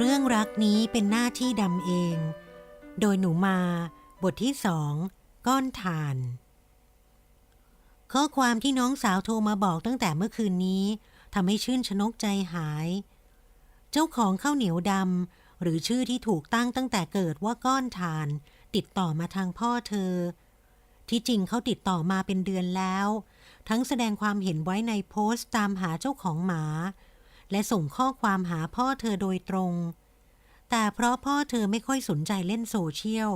เรื่องรักนี้เป็นหน้าที่ดำเอง โดยหนูมา บทที่สองก้อนถ่าน ข้อความที่น้องสาวโทรมาบอกตั้งแต่เมื่อคืนนี้ทำให้ชื่นชนกใจหาย เจ้าของข้าวเหนียวดำหรือชื่อที่ถูกตั้งตั้งแต่เกิดว่าก้อนถ่าน ติดต่อมาทางพ่อเธอ ที่จริงเขาติดต่อมาเป็นเดือนแล้ว ทั้งแสดงความเห็นไว้ในโพสต์ตามหาเจ้าของหมา และส่งข้อความหาพ่อเธอโดยตรง แต่เพราะพ่อเธอไม่ค่อยสนใจเล่นโซเชียล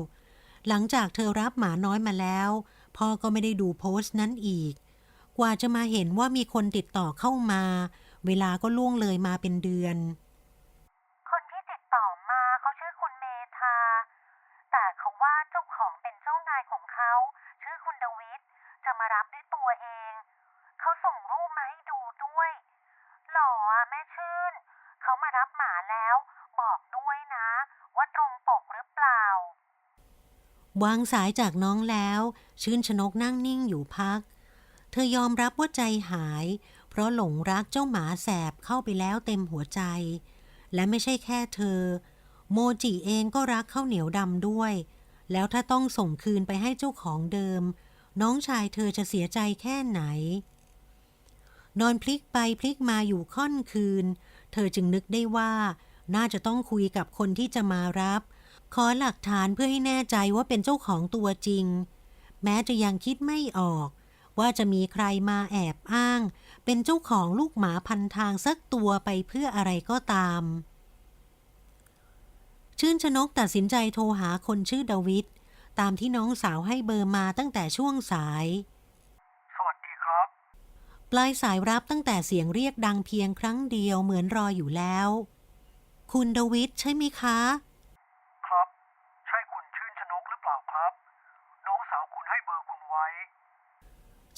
หลังจากเธอรับหมาน้อยมาแล้ว พ่อก็ไม่ได้ดูโพสต์นั้นอีก กว่าจะมาเห็นว่ามีคนติดต่อเข้ามา เวลาก็ล่วงเลยมาเป็นเดือนคนที่ติดต่อมาเขาชื่อคุณเมธา แต่เขาว่าเจ้าของเป็นเจ้านายของเขา ชื่อคุณดวิดจะมารับด้วยตัวเอง เขาส่งรูปมาให้ดูด้วย หล่ออะแม่ชื่น เขามารับหมาแล้ว บอกด้วยนะ ว่าตรงปกหรือเปล่า วางสายจากน้องแล้ว ชื่นชนกนั่งนิ่งอยู่พัก เธอยอมรับว่าใจหาย เพราะหลงรักเจ้าหมาแสบเข้าไปแล้วเต็มหัวใจ และไม่ใช่แค่เธอ โมจิเองก็รักข้าวเหนียวดำด้วย แล้วถ้าต้องส่งคืนไปให้เจ้าของเดิม น้องชายเธอจะเสียใจแค่ไหน นอนพลิกไปพลิกมาอยู่ค่อนคืน เธอจึงนึกได้ว่าน่าจะต้องคุยกับคนที่จะมารับ ขอหลักฐานเพื่อให้แน่ใจว่าเป็นเจ้าของตัวจริง แม้จะยังคิดไม่ออก ว่าจะมีใครมาแอบอ้าง เป็นเจ้าของลูกหมาพันทางสักตัวไปเพื่ออะไรก็ตาม ชื่นชนกตัดสินใจโทรหาคนชื่อดาวิดตามที่น้องสาวให้เบอร์มาตั้งแต่ช่วงสาย สวัสดีครับ ปลายสายรับตั้งแต่เสียงเรียกดังเพียงครั้งเดียวเหมือนรออยู่แล้ว คุณดาวิดใช่ไหมคะ ครับ ใช่คุณชื่นชนกหรือเปล่าครับ น้องสาวคุณให้เบอร์คุณไว้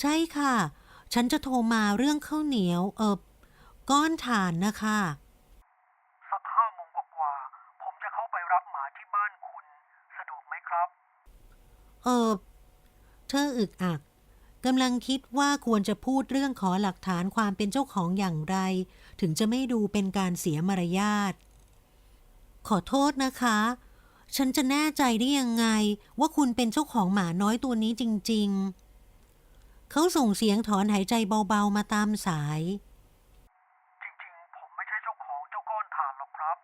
ใช่ค่ะ ฉันจะโทรมาเรื่องข้าวเหนียว เออก้อนถ่านนะคะ สักห้าโมงกว่าๆผมจะเข้าไปรับหมาที่บ้านคุณ สะดวกไหมครับ เออเธออึกอักกำลังคิดว่าควรจะพูดเรื่องขอหลักฐานความเป็นเจ้าของอย่างไร ถึงจะไม่ดูเป็นการเสียมารยาท ขอโทษนะคะ ฉันจะแน่ใจได้ยังไง ว่าคุณเป็นเจ้าของหมาน้อยตัวนี้จริง ๆ เขาส่งเสียงถอนหายใจเบาๆมาตามสาย จริงๆ ผมไม่ใช่เจ้าของเจ้าก้อนถ่านหรอกครับ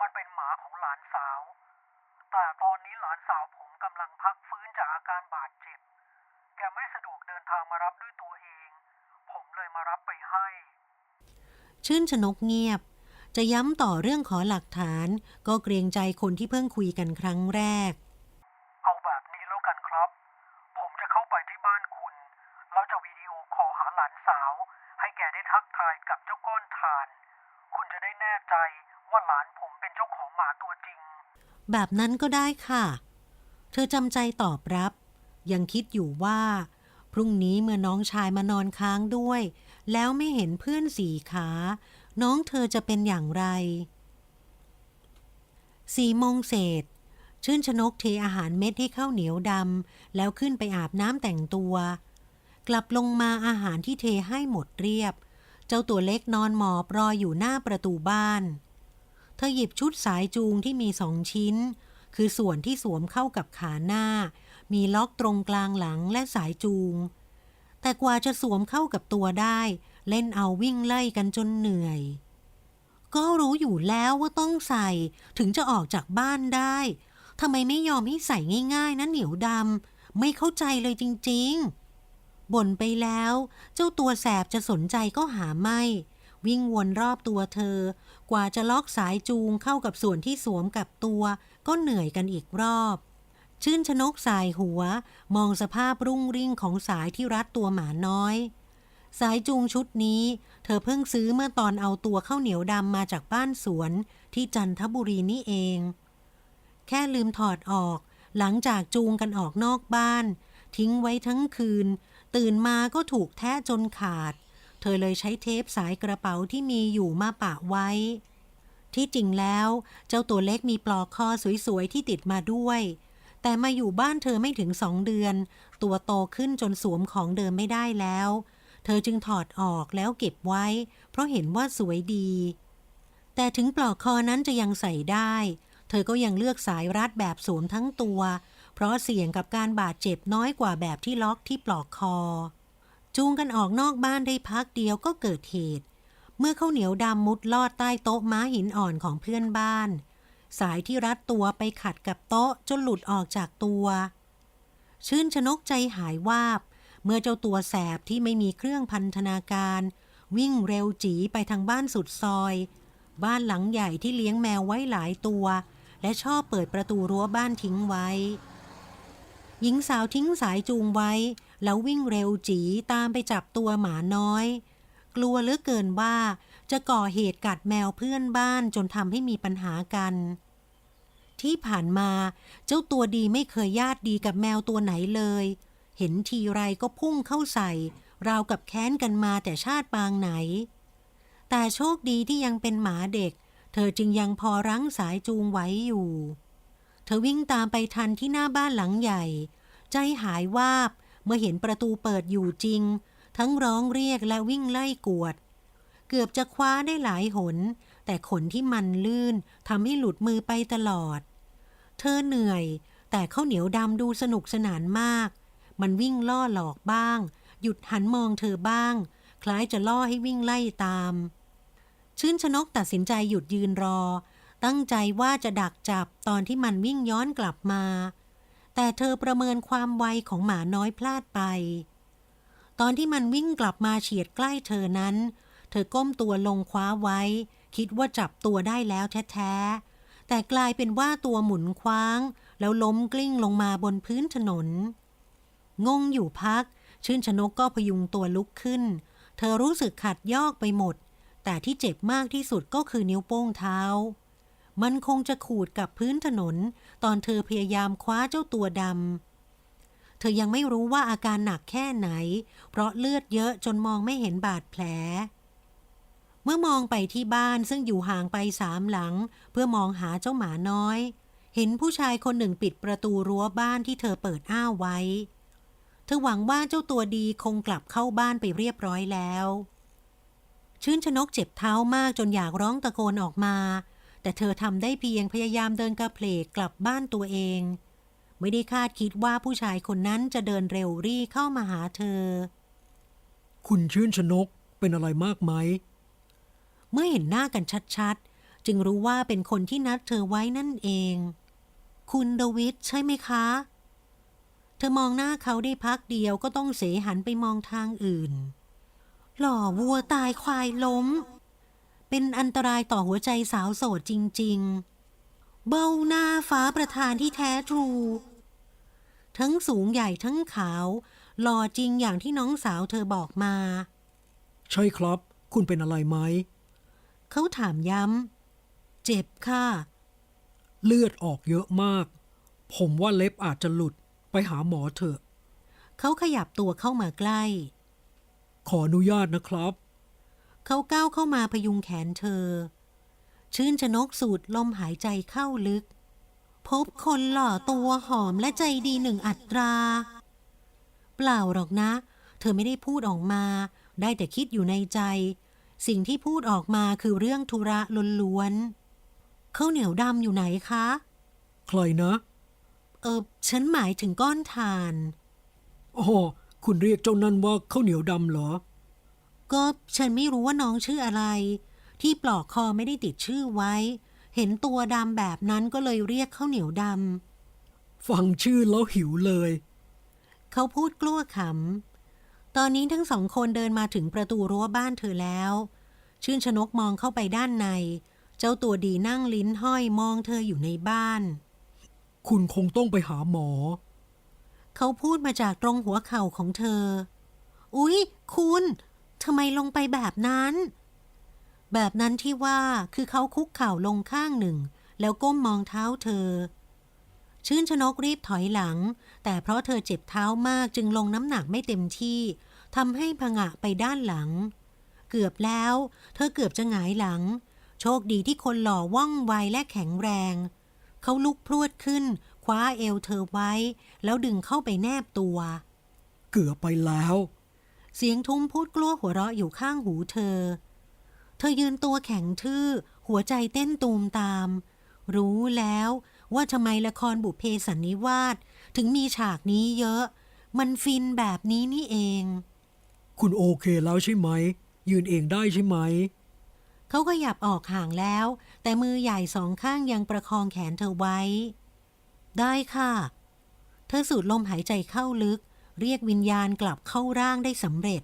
มันเป็นหมาของหลานสาว แต่ตอนนี้หลานสาวผมกำลังพักฟื้นจากอาการบาดเจ็บ แกไม่สะดวกเดินทางมารับด้วยตัวเอง ผมเลยมารับไปให้ ชื่นชนกเงียบ จะย้ำต่อเรื่องขอหลักฐาน ก็เกรงใจคนที่เพิ่งคุยกันครั้งแรก เอาแบบนี้แล้วกันครับ ผมจะเข้าไปที่บ้านคุณ แล้วจะวิดีโอคอลหาหลานสาว ให้แกได้ทักทายกับเจ้าก้อนถ่าน คุณจะได้แน่ใจว่าหลานผมเป็นเจ้าของหมาตัวจริง แบบนั้นก็ได้ค่ะ เธอจำใจตอบรับ ยังคิดอยู่ว่า พรุ่งนี้เมื่อน้องชายมานอนค้างด้วย แล้วไม่เห็นเพื่อนสี่ขา น้องเธอจะเป็นอย่างไรสี่โมงเศษ ชื่นชนกเทอาหารเม็ดให้ข้าวเหนียวดำแล้วขึ้นไปอาบน้ำแต่งตัว กลับลงมาอาหารที่เทให้หมดเรียบ เจ้าตัวเล็กนอนหมอบรออยู่หน้าประตูบ้าน เธอหยิบชุดสายจูงที่มีสองชิ้น คือส่วนที่สวมเข้ากับขาหน้า มีล็อกตรงกลางหลังและสายจูง แต่กว่าจะสวมเข้ากับตัวได้ เล่นเอาวิ่งไล่กันจนเหนื่อย ก็รู้อยู่แล้วว่าต้องใส่ถึงจะออกจากบ้านได้ทำไมไม่ยอมให้ใส่ง่ายๆนะเหนียวดำไม่เข้าใจเลยจริง ๆ บ่นไปแล้ว เจ้าตัวแสบจะสนใจก็หาไม่ วิ่งวนรอบตัวเธอ กว่าจะล็อกสายจูงเข้ากับส่วนที่สวมกับตัว ก็เหนื่อยกันอีกรอบ ชื่นชนกสายหัว มองสภาพรุ่งริ่งของสายที่รัดตัวหมาน้อย สายจูงชุดนี้ เธอเพิ่งซื้อเมื่อตอนเอาตัวข้าวเหนียวดำมาจากบ้านสวนที่จันทบุรีนี่เอง แค่ลืมถอดออก หลังจากจูงกันออกนอกบ้าน ทิ้งไว้ทั้งคืน ตื่นมาก็ถูกแทะจนขาด เธอเลยใช้เทปสายกระเป๋าที่มีอยู่มาปะไว้ ที่จริงแล้ว เจ้าตัวเล็กมีปลอกคอสวยๆที่ติดมาด้วยแต่มาอยู่บ้านเธอไม่ถึงสองเดือน ตัวโตขึ้นจนสวมของเดิมไม่ได้แล้ว ธอจึงถอดออกแล้วเก็บไว้ เพราะเห็นว่าสวยดี แต่ถึงปลอกคอนั้นจะยังใส่ได้ เธอก็ยังเลือกสายรัดแบบสวมทั้งตัว เพราะเสี่ยงกับการบาดเจ็บน้อยกว่าแบบที่ล็อกที่ปลอกคอ จูงกันออกนอกบ้านได้พักเดียวก็เกิดเหตุ เมื่อข้าวเหนียวดำมุดลอดใต้โต๊ะม้าหินอ่อนของเพื่อนบ้าน สายที่รัดตัวไปขัดกับโต๊ะจนหลุดออกจากตัว ชื่นชนกใจหายวาบ เมื่อเจ้าตัวแสบที่ไม่มีเครื่องพันธนาการ วิ่งเร็วจีไปทางบ้านสุดซอย บ้านหลังใหญ่ที่เลี้ยงแมวไว้หลายตัว และชอบเปิดประตูรั้วบ้านทิ้งไว้ หญิงสาวทิ้งสายจูงไว้ แล้ววิ่งเร็วจีตามไปจับตัวหมาน้อย กลัวเหลือเกินว่าจะก่อเหตุกัดแมวเพื่อนบ้านจนทำให้มีปัญหากัน ที่ผ่านมาเจ้าตัวดีไม่เคยญาติดีกับแมวตัวไหนเลย เห็นทีไรก็พุ่งเข้าใส่ ราวกับแค้นกันมาแต่ชาติปางไหน แต่โชคดีที่ยังเป็นหมาเด็ก เธอจึงยังพอรั้งสายจูงไว้อยู่ เธอวิ่งตามไปทันที่หน้าบ้านหลังใหญ่ ใจหายวาบเมื่อเห็นประตูเปิดอยู่จริง ทั้งร้องเรียกและวิ่งไล่กวด เกือบจะคว้าได้หลายหน แต่ขนที่มันลื่นทำให้หลุดมือไปตลอด เธอเหนื่อย แต่ข้าวเหนียวดำดูสนุกสนานมาก มันวิ่งล่อหลอกบ้าง หยุดหันมองเธอบ้าง คล้ายจะล่อให้วิ่งไล่ตาม ชื่นชนกตัดสินใจหยุดยืนรอ ตั้งใจว่าจะดักจับตอนที่มันวิ่งย้อนกลับมา แต่เธอประเมินความไวของหมาน้อยพลาดไป ตอนที่มันวิ่งกลับมาเฉียดใกล้เธอนั้น เธอก้มตัวลงคว้าไว้ คิดว่าจับตัวได้แล้วแท้ๆแต่กลายเป็นว่าตัวหมุนคว้าง แล้วล้มกลิ้งลงมาบนพื้นถนน งงอยู่พัก ชื่นชนกก็พยุงตัวลุกขึ้น เธอรู้สึกขัดยอกไปหมด แต่ที่เจ็บมากที่สุดก็คือนิ้วโป้งเท้า มันคงจะขูดกับพื้นถนน ตอนเธอพยายามคว้าเจ้าตัวดำเธอยังไม่รู้ว่าอาการหนักแค่ไหน เพราะเลือดเยอะจนมองไม่เห็นบาดแผลเมื่อมองไปที่บ้านซึ่งอยู่ห่างไปสามหลัง เพื่อมองหาเจ้าหมาน้อย เห็นผู้ชายคนหนึ่งปิดประตูรั้วบ้านที่เธอเปิดอ้าไว้ ธอหวังว่าเจ้าตัวดีคงกลับเข้าบ้านไปเรียบร้อยแล้ว ชื่นชนกเจ็บเท้ามากจนอยากร้องตะโกนออกมา แต่เธอทำได้เพียงพยายามเดินกระเพลกกลับบ้านตัวเอง ไม่ได้คาดคิดว่าผู้ชายคนนั้นจะเดินเร็วรี่เข้ามาหาเธอ คุณชื่นชนกเป็นอะไรมากไหม เมื่อเห็นหน้ากันชัดๆ จึงรู้ว่าเป็นคนที่นัดเธอไว้นั่นเอง คุณเดวิดใช่ไหมคะเธอมองหน้าเขาได้พักเดียวก็ต้องเสหันไปมองทางอื่น หล่อวัวตายควายล้ม เป็นอันตรายต่อหัวใจสาวโสดจริง ๆ เบ้าหน้าฟ้าประธานที่แท้ทรู ทั้งสูงใหญ่ทั้งขาว หล่อจริงอย่างที่น้องสาวเธอบอกมา ใช่ครับ คุณเป็นอะไรไหม เขาถามย้ำ เจ็บค่ะ เลือดออกเยอะมาก ผมว่าเล็บอาจจะหลุด ไปหาหมอเถอะ เขาขยับตัวเข้ามาใกล้ ขออนุญาตนะครับ เขาก้าวเข้ามาพยุงแขนเธอ ชื่นชนกสูดลมหายใจเข้าลึก พบคนหล่อตัวหอมและใจดีหนึ่งอัตรา เปล่าหรอกนะ เธอไม่ได้พูดออกมา ได้แต่คิดอยู่ในใจ สิ่งที่พูดออกมาคือเรื่องธุระล้วนๆข้าวเหนียวดำอยู่ไหนคะ ใครนะ เออฉันหมายถึงก้อนถ่าน อ๋อ คุณเรียกเจ้านั่นว่าข้าวเหนียวดำเหรอ ก็ฉันไม่รู้ว่าน้องชื่ออะไร ที่ปลอกคอไม่ได้ติดชื่อไว้ เห็นตัวดำแบบนั้นก็เลยเรียกข้าวเหนียวดฟังชื่อแล้วหิวเลยำเขาพูดกลั้วขำ ตอนนี้ทั้งสองคนเดินมาถึงประตูรั้วบ้านเธอแล้ว ชื่นชนกมองเข้าไปด้านใน เจ้าตัวดีนั่งลิ้นห้อยมองเธออยู่ในบ้าน คุณคงต้องไปหาหมอ เขาพูดมาจากตรงหัวเข่าของเธอ อุ๊ย คุณทำไมลงไปแบบนั้น แบบนั้นที่ว่าคือเขาคุกเข่าลงข้างหนึ่ง แล้วก้มมองเท้าเธอ ชื่นชนกรีบถอยหลัง แต่เพราะเธอเจ็บเท้ามากจึงลงน้ำหนักไม่เต็มที่ทำให้ผงะไปด้านหลัง เกือบแล้ว เธอเกือบจะหงายหลัง โชคดีที่คนหล่อว่องไวและแข็งแรง เขาลุกพรวดขึ้น คว้าเอวเธอไว้ แล้วดึงเข้าไปแนบตัว เกือบไปแล้ว เสียงทุ้มพูดกลัวหัวเราะอยู่ข้างหูเธอ เธอยืนตัวแข็งทื่อหหัวใจเต้นตูมตาม รู้แล้วว่าทำไมละครบุพเพสันนิวาสถึงมีฉากนี้เยอะ มันฟินแบบนี้นี่เอง คุณโอเคแล้วใช่ไหม ยืนเองได้ใช่ไหม เขาก็หยับออกห่างแล้ว แต่มือใหญ่สองข้างยังประคองแขนเธอไว้ ได้ค่ะ เธอสูดลมหายใจเข้าลึก เรียกวิญญาณกลับเข้าร่างได้สำเร็จ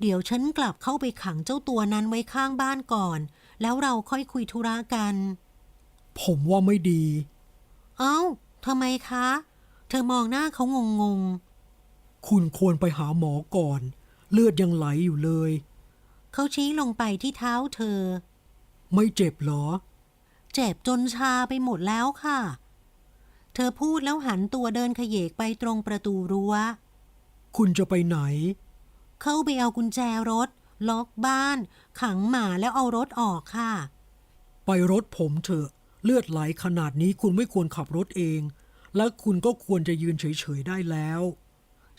เดี๋ยวฉันกลับเข้าไปขังเจ้าตัวนั้นไว้ข้างบ้านก่อน แล้วเราค่อยคุยธุระกัน ผมว่าไม่ดี เอ้าทำไมคะ เธอมองหน้าเขางงงคุณควรไปหาหมอก่อน เลือดยังไหลอยู่เลย ๆเขาชี้ลงไปที่เท้าเธอ ไม่เจ็บเหรอ เจ็บจนชาไปหมดแล้วค่ะ เธอพูดแล้วหันตัวเดินขยเยกไปตรงประตูรั้ว คุณจะไปไหน เข้าไปเอากุญแจรถ ล็อกบ้าน ขังหมาแล้วเอารถออกค่ะ ไปรถผมเถอะ เลือดไหลขนาดนี้คุณไม่ควรขับรถเอง และคุณก็ควรจะยืนเฉยๆได้แล้ว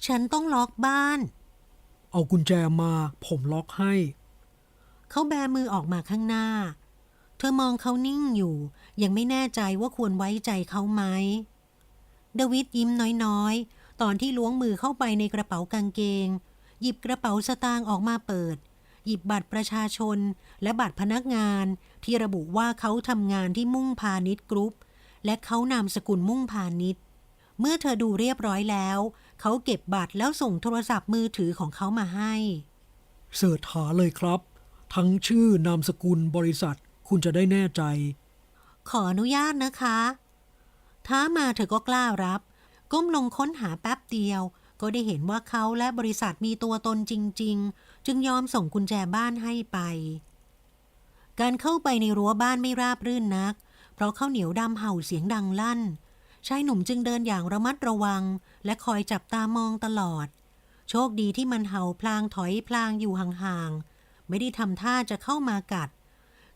ฉันต้องล็อกบ้าน เอากุญแจมา ผมล็อกให้ เขาแบมือออกมาข้างหน้า เธอมองเขานิ่งอยู่ ยังไม่แน่ใจว่าควรไว้ใจเขาไหมดวิดยิ้มน้อยๆ ตอนที่ล้วงมือเข้าไปในกระเป๋ากางเกง หยิบกระเป๋าสตางค์ออกมาเปิด หยิบบัตรประชาชน และบัตรพนักงาน ที่ระบุว่าเขาทำงานที่มุ่งพาณิชย์กรุ๊ป และเขานามสกุลมุ่งพาณิชย์เมื่อเธอดูเรียบร้อยแล้ว เขาเก็บบัตรแล้วส่งโทรศัพท์มือถือของเขามาให้ เสิร์ชหาเลยครับ ทั้งชื่อนามสกุลบริษัท คุณจะได้แน่ใจ ขออนุญาตนะคะท้ามาเธอก็กล้ารับ ก้มลงค้นหาแป๊บเดียว ก็ได้เห็นว่าเขาและบริษัทมีตัวตนจริง ๆ จึงยอมส่งกุญแจบ้านให้ไป การเข้าไปในรั้วบ้านไม่ราบรื่นนัก เพราะข้าวเหนียวดำเห่าเสียงดังลั่นชายหนุ่มจึงเดินอย่างระมัดระวัง และคอยจับตามองตลอด โชคดีที่มันเห่าพลางถอยพลางอยู่ห่างๆไม่ได้ทำท่าจะเข้ามากัด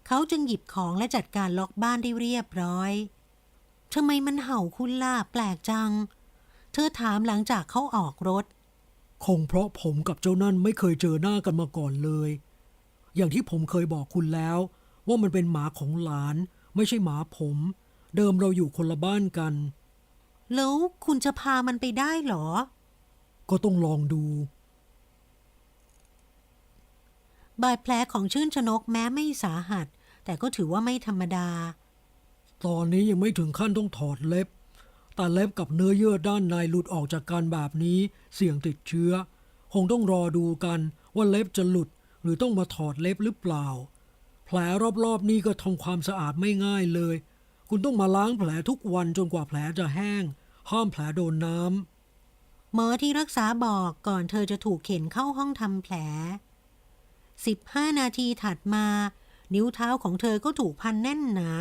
เขาจึงหยิบของและจัดการล็อกบ้านได้เรียบร้อยทำไมมันเห่าคุณล่ะแปลกจัง เธอถามหลังจากเขาออกรถ คงเพราะผมกับเจ้านั่นไม่เคยเจอหน้ากันมาก่อนเลย อย่างที่ผมเคยบอกคุณแล้ว ว่ามันเป็นหมาของหลาน ไม่ใช่หมาผม เดิมเราอยู่คนละบ้านกัน แล้วคุณจะพามันไปได้เหรอ ก็ต้องลองดู บาดแผลของชื่นชนกแม้ไม่สาหัส แต่ก็ถือว่าไม่ธรรมดา ตอนนี้ยังไม่ถึงขั้นต้องถอดเล็บ แต่เล็บกับเนื้อเยื่อด้านในหลุดออกจากการแบบนี้ เสี่ยงติดเชื้อ คงต้องรอดูกันว่าเล็บจะหลุดหรือต้องมาถอดเล็บหรือเปล่า แผลรอบๆนี้ก็ทำความสะอาดไม่ง่ายเลย คุณต้องมาล้างแผลทุกวันจนกว่าแผลจะแห้ง ห้ามแผลโดนน้ำหมอที่รักษาบอกก่อนเธอจะถูกเข็นเข้าห้องทำแผล 15 นาทีถัดมา นิ้วเท้าของเธอก็ถูกพันแน่นหนา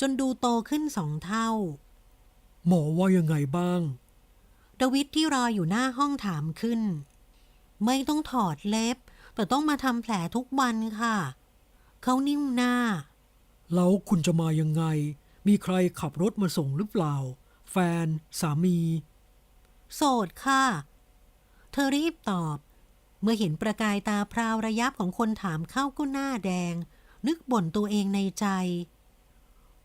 จนดูโตขึ้นสองเท่า หมอว่ายังไงบ้าง ดวิดที่รออยู่หน้าห้องถามขึ้น ไม่ต้องถอดเล็บ แต่ต้องมาทำแผลทุกวันค่ะ เขานิ่มหน้า แล้วคุณจะมายังไง มีใครขับรถมาส่งหรือเปล่า แฟน สามี โสดค่ะ เธอรีบตอบ เมื่อเห็นประกายตาพราวระยับของคนถามเข้าก็หน้าแดง นึกบ่นตัวเองในใจ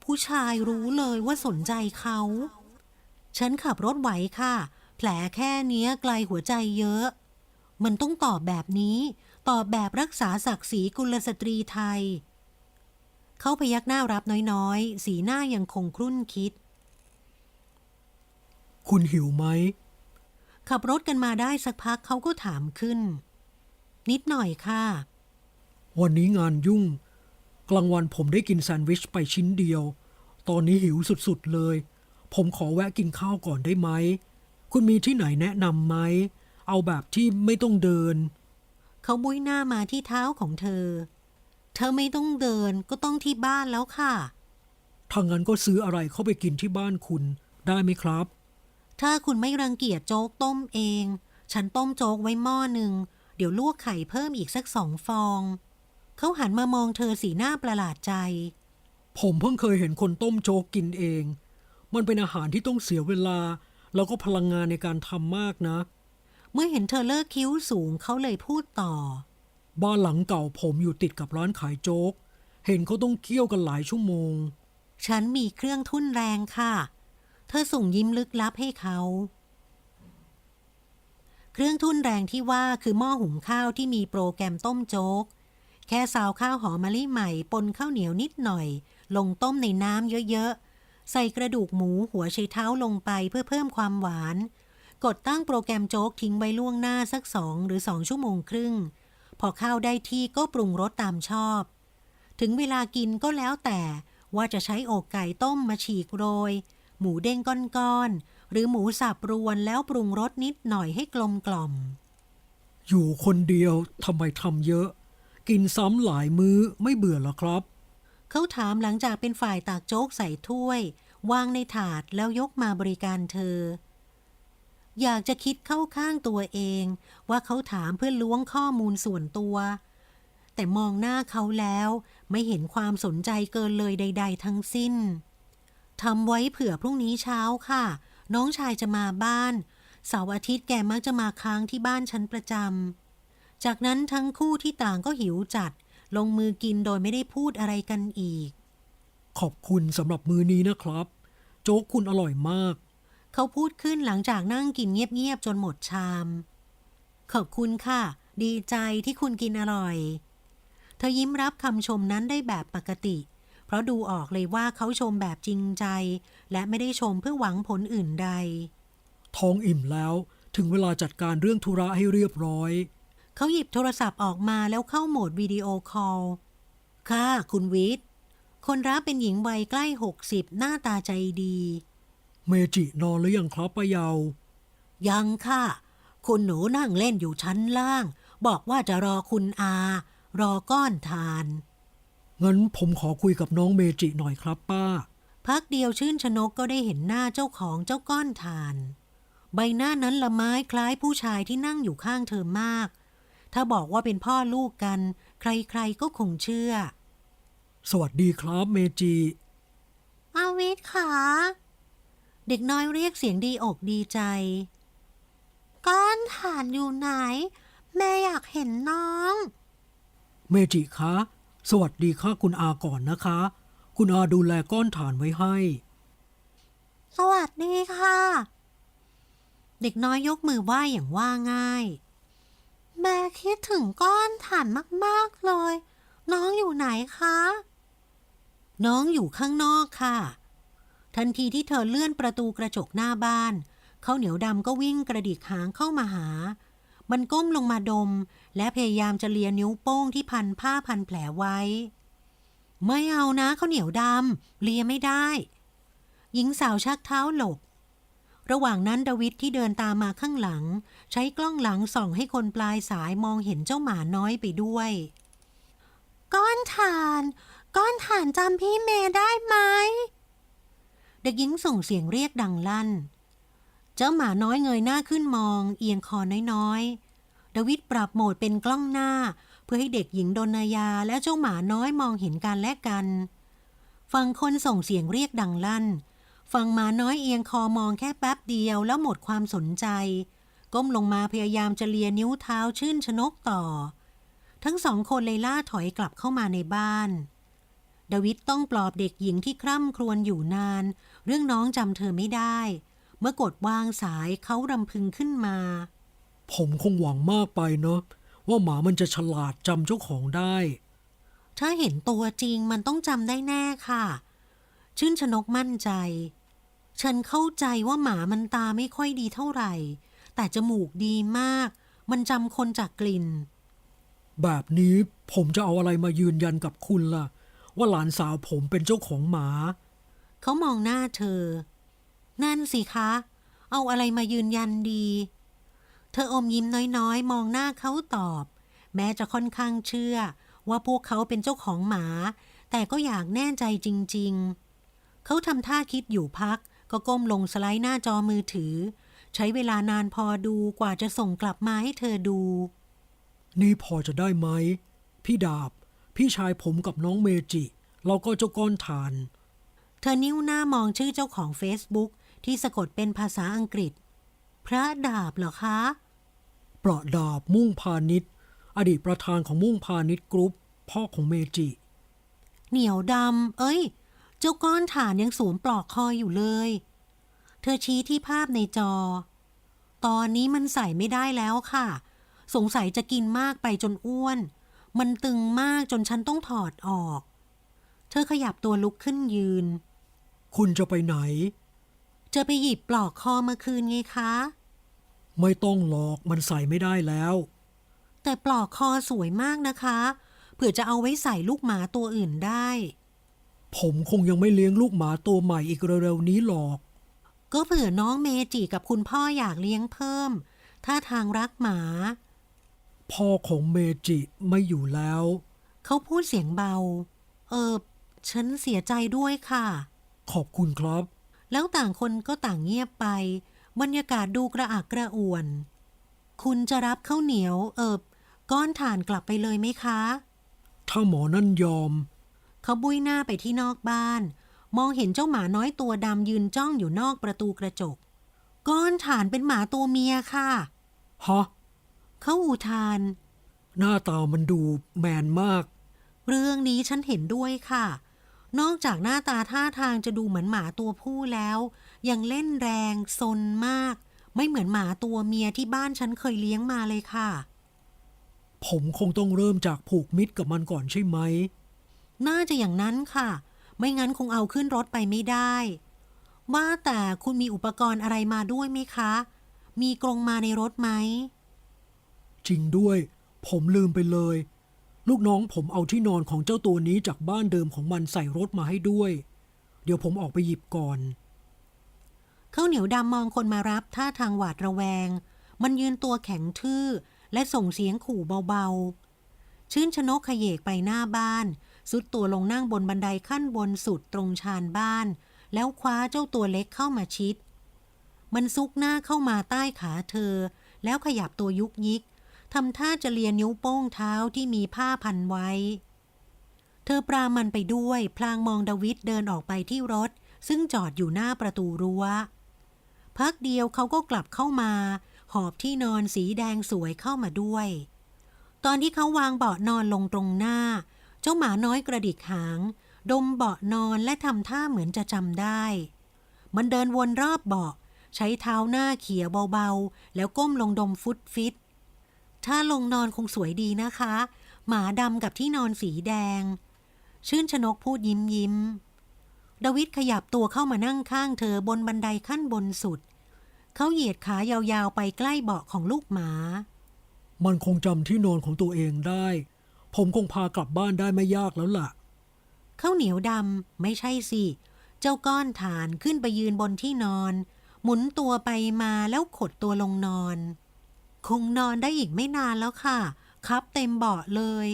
ผู้ชายรู้เลยว่าสนใจเขา ฉันขับรถไหวค่ะ แผลแค่เนี้ยไกลหัวใจเยอะ มันต้องตอบแบบนี้ ตอบแบบรักษาศักดิ์ศรีกุลสตรีไทย เขาพยักหน้ารับน้อยๆ สีหน้ายังคงครุ่นคิด คุณหิวไหม ขับรถกันมาได้สักพักเขาก็ถามขึ้น นิดหน่อยค่ะ วันนี้งานยุ่ง กลางวันผมได้กินแซนด์วิชไปชิ้นเดียว ตอนนี้หิวสุดๆเลย ผมขอแวะกินข้าวก่อนได้ไหม คุณมีที่ไหนแนะนำไหม เอาแบบที่ไม่ต้องเดิน เขาบุ้ยหน้ามาที่เท้าของเธอ เธอไม่ต้องเดินก็ต้องที่บ้านแล้วค่ะถ้างั้นก็ซื้ออะไรเข้าไปกินที่บ้านคุณได้ไหมครับ ถ้าคุณไม่รังเกียจโจ๊กต้มเอง ฉันต้มโจ๊กไว้หม้อหนึ่ง เดี๋ยวลวกไข่เพิ่มอีกสักสองฟอง เขาหันมามองเธอสีหน้าประหลาดใจ ผมเพิ่งเคยเห็นคนต้มโจ๊กกินเอง มันเป็นอาหารที่ต้องเสียเวลา แล้วก็พลังงานในการทำมากนะ เมื่อเห็นเธอเลิกคิ้วสูงเขาเลยพูดต่อ บ้านหลังเก่าผมอยู่ติดกับร้านขายโจ๊ก เห็นเขาต้องเคี่ยวกันหลายชั่วโมง ฉันมีเครื่องทุ่นแรงค่ะเธอส่งยิ้มลึกลับให้เขา เครื่องทุ่นแรงที่ว่าคือหม้อหุงข้าวที่มีโปรแกรมต้มโจ๊ก แค่ซาวข้าวหอมมะลิใหม่ปนข้าวเหนียวนิดหน่อย ลงต้มในน้ำเยอะๆ ใส่กระดูกหมูหัวไชเท้าลงไปเพื่อเพิ่มความหวาน กดตั้งโปรแกรมโจ๊กทิ้งไว้ล่วงหน้าสักสองหรือสองชั่วโมงครึ่ง พอข้าวได้ที่ก็ปรุงรสตามชอบ ถึงเวลากินก็แล้วแต่ว่าจะใช้อกไก่ต้มมาฉีกโรย หมูเด้งก้อนๆ หรือหมูสับรวนแล้วปรุงรสนิดหน่อยให้กลมกล่อม อยู่คนเดียวทำไมทำเยอะ กินซ้ำหลายมื้อไม่เบื่อเหรอครับ เขาถามหลังจากเป็นฝ่ายตากโจ๊กใส่ถ้วย วางในถาดแล้วยกมาบริการเธอ อยากจะคิดเข้าข้างตัวเอง ว่าเขาถามเพื่อล้วงข้อมูลส่วนตัวแต่มองหน้าเขาแล้วไม่เห็นความสนใจเกินเลยใด ๆ ทั้งสิ้น ทำไว้เผื่อพรุ่งนี้เช้าค่ะ น้องชายจะมาบ้าน เสาร์อาทิตย์แกมักจะมาค้างที่บ้านฉันประจำ จากนั้นทั้งคู่ที่ต่างก็หิวจัด ลงมือกินโดยไม่ได้พูดอะไรกันอีก ขอบคุณสำหรับมื้อนี้นะครับ โจ๊กคุณอร่อยมาก เขาพูดขึ้นหลังจากนั่งกินเงียบๆจนหมดชาม ขอบคุณค่ะ ดีใจที่คุณกินอร่อย เธอยิ้มรับคำชมนั้นได้แบบปกติเพ ราะดูออกเลยว่าเขาชมแบบจริงใจ และไม่ได้ชมเพื่อหวังผลอื่นใด ท้องอิ่มแล้วถึงเวลาจัดการเรื่องธุระให้เรียบร้อย เขาหยิบโทรศัพท์ออกมาแล้วเข้าโหมดวิดีโอคอล ค่ะ คุณวิทย์ คนรับเป็นหญิงวัยใกล้หกสิบหน้าตาใจดี เมจินอนหรือยังครับป้าเยา ยังค่ะ คุณหนูนั่งเล่นอยู่ชั้นล่าง บอกว่าจะรอคุณอา รอก้อนทาน งั้นผมขอคุยกับน้องเมจิหน่อยครับป้า พักเดียวชื่นชนกก็ได้เห็นหน้าเจ้าของเจ้าก้อนทาน ใบหน้านั้นละไม้คล้ายผู้ชายที่นั่งอยู่ข้างเธอมาก ถ้าบอกว่าเป็นพ่อลูกกัน ใครๆก็คงเชื่อ สวัสดีครับเมจิอาวิทค่ะ เด็กน้อยเรียกเสียงดีอกดีใจ ก้อนฐานอยู่ไหน แม่อยากเห็นน้อง เมจิคะ สวัสดีค่ะคุณอาก่อนนะคะ คุณอาดูแลก้อนฐานไว้ให้ สวัสดีค่ะ เด็กน้อยยกมือไหว้อย่างว่าง่าย แม่คิดถึงก้อนฐานมากๆเลย น้องอยู่ไหนคะ น้องอยู่ข้างนอกค่ะ ทันทีที่เธอเลื่อนประตูกระจกหน้าบ้านข้าวเหนียวดำก็วิ่งกระดิกหางเข้ามาหา มันก้มลงมาดม และพยายามจะเลียนิ้วโป้งที่พันผ้าพันแผลไว้ ไม่เอานะข้าวเหนียวดำเลียไม่ได้ หญิงสาวชักเท้าหลบ ระหว่างนั้นดาวิดที่เดินตามมาข้างหลัง ใช้กล้องหลังส่องให้คนปลายสายมองเห็นเจ้าหมาน้อยไปด้วย ก้อนฐาน ก้อนฐานจำพี่เมย์ได้ไหมเด็กหญิงส่งเสียงเรียกดังลั่น เจ้าหมาน้อยเงยหน้าขึ้นมอง เอียงคอน้อย ดาวิดปรับโหมดเป็นกล้องหน้า เพื่อให้เด็กหญิงดนายาและเจ้าหมาน้อยมองเห็นกันและกันฟังคนส่งเสียงเรียกดังลั่นฟังหมาน้อยเอียงคอมองแค่แป๊บเดียวแล้วหมดความสนใจ ก้มลงมาพยายามจะเลียนิ้วเท้าชื่นชนกต่อ ทั้งสองคนเลยล่าถอยกลับเข้ามาในบ้านดาวิดต้องปลอบเด็กหญิงที่คร่ำครวญอยู่นาน เรื่องน้องจำเธอไม่ได้ เมื่อกดวางสายเขารำพึงขึ้นมา ผมคงหวังมากไปเนอะว่าหมามันจะฉลาดจำเจ้าของได้ ถ้าเห็นตัวจริงมันต้องจำได้แน่ค่ะ ชื่นชนกมั่นใจ ฉันเข้าใจว่าหมามันตาไม่ค่อยดีเท่าไหร่ แต่จมูกดีมาก มันจำคนจากกลิ่น แบบนี้ผมจะเอาอะไรมายืนยันกับคุณล่ะ ว่าหลานสาวผมเป็นเจ้าของหมา เขามองหน้าเธอ นั่นสิคะ เอาอะไรมายืนยันดี เธออมยิ้มน้อยๆ มองหน้าเขาตอบ แม้จะค่อนข้างเชื่อ ว่าพวกเขาเป็นเจ้าของหมา แต่ก็อยากแน่ใจจริง ๆ เขาทำท่าคิดอยู่พัก ก็ก้มลงสไลด์หน้าจอมือถือ ใช้เวลานานพอดูกว่าจะส่งกลับมาให้เธอดู นี่พอจะได้ไหม พี่ดาบ พี่ชายผมกับน้องเมจิ เราก็เจ้าก้อนฐาน เธอนิ้วหน้ามองชื่อเจ้าของ Facebook ที่สะกดเป็นภาษาอังกฤษ พระดาบเหรอคะประดาบมุ่งพาณิชย์อดีตประธานของมุ่งพาณิชย์กรุ๊ป พ่อของเมจิ เหนียวดำเอ้ย เจ้าก้อนถ่านยังสวมปลอกคออยู่เลย เธอชี้ที่ภาพในจอ ตอนนี้มันใส่ไม่ได้แล้วค่ะ สงสัยจะกินมากไปจนอ้วน มันตึงมากจนฉันต้องถอดออก เธอขยับตัวลุกขึ้นยืน คุณจะไปไหน จะไปหยิบปลอกคอมาคืนไงคะ ไม่ต้องหรอกมันใส่ไม่ได้แล้ว แต่ปลอกคอสวยมากนะคะ เผื่อจะเอาไว้ใส่ลูกหมาตัวอื่นได้ ผมคงยังไม่เลี้ยงลูกหมาตัวใหม่อีกเร็วๆนี้หรอก ก็เผื่อน้องเมจิกับคุณพ่ออยากเลี้ยงเพิ่ม ถ้าทางรักหมา พ่อของเมจิไม่อยู่แล้ว เขาพูดเสียงเบา เออ ฉันเสียใจด้วยค่ะ ขอบคุณครับ แล้วต่างคนก็ต่างเงียบไป บรรยากาศดูกระอักกระอ่วน คุณจะรับข้าวเหนียว เอิบก้อนถ่านกลับไปเลยไหมคะ ถ้าหมอนั่นยอม เขาบุยหน้าไปที่นอกบ้าน มองเห็นเจ้าหมาน้อยตัวดำยืนจ้องอยู่นอกประตูกระจก ก้อนถ่านเป็นหมาตัวเมียค่ะฮะเขาอุทาน หน้าตามันดูแมนมาก เรื่องนี้ฉันเห็นด้วยค่ะ นอกจากหน้าตาท่าทางจะดูเหมือนหมาตัวผู้แล้ว ยังเล่นแรงซนมาก ไม่เหมือนหมาตัวเมียที่บ้านฉันเคยเลี้ยงมาเลยค่ะ ผมคงต้องเริ่มจากผูกมิตรกับมันก่อนใช่ไหม น่าจะอย่างนั้นค่ะ ไม่งั้นคงเอาขึ้นรถไปไม่ได้ ว่าแต่คุณมีอุปกรณ์อะไรมาด้วยไหมคะ มีกรงมาในรถไหม จริงด้วย ผมลืมไปเลย ลูกน้องผมเอาที่นอนของเจ้าตัวนี้จากบ้านเดิมของมันใส่รถมาให้ด้วย เดี๋ยวผมออกไปหยิบก่อนข้าวเหนียวดำมองคนมารับท่าทางหวาดระแวง มันยืนตัวแข็งทื่อ และส่งเสียงขู่เบาๆ ชื่นชนกขยเยกไปหน้าบ้าน สุดตัวลงนั่งบนบันไดขั้นบนสุดตรงชานบ้าน แล้วคว้าเจ้าตัวเล็กเข้ามาชิด มันซุกหน้าเข้ามาใต้ขาเธอ แล้วขยับตัวยุกยิก ทำท่าจะเลียนิ้วโป้งเท้าที่มีผ้าพันไว้ เธอปรามันไปด้วย พลางมองดาวิดเดินออกไปที่รถ ซึ่งจอดอยู่หน้าประตูรั้ว พักเดียวเขาก็กลับเข้ามา หอบที่นอนสีแดงสวยเข้ามาด้วย ตอนที่เขาวางเบาะนอนลงตรงหน้า เจ้าหมาน้อยกระดิกหาง ดมเบาะนอนและทำท่าเหมือนจะจำได้ มันเดินวนรอบเบาะใช้เท้าหน้าเขี่ยเบาๆ แล้วก้มลงดมฟุตฟิต ถ้าลงนอนคงสวยดีนะคะ หมาดำกับที่นอนสีแดง ชื่นชนกพูดยิ้มยิ้มดาวิดขยับตัวเข้ามานั่งข้างเธอบนบันไดขั้นบนสุด เขาเหยียดขายาวๆไปใกล้เบาะของลูกหมา มันคงจำที่นอนของตัวเองได้ ผมคงพากลับบ้านได้ไม่ยากแล้วล่ะข้าวเหนียวดำไม่ใช่สิ เจ้าก้อนฐานขึ้นไปยืนบนที่นอน หมุนตัวไปมาแล้วขดตัวลงนอน คงนอนได้อีกไม่นานแล้วค่ะ ครับเต็มเบาะเลย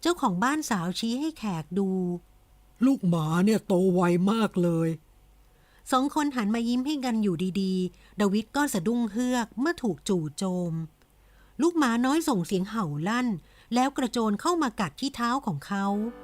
เจ้าของบ้านสาวชี้ให้แขกดู ลูกหมาเนี่ยโตไวมากเลยสองคนหันมายิ้มให้กันอยู่ดีๆ ดาวิดก็สะดุ้งเฮือกเมื่อถูกจู่โจม ลูกหมาน้อยส่งเสียงเห่าลั่น แล้วกระโจนเข้ามากัดที่เท้าของเขาเ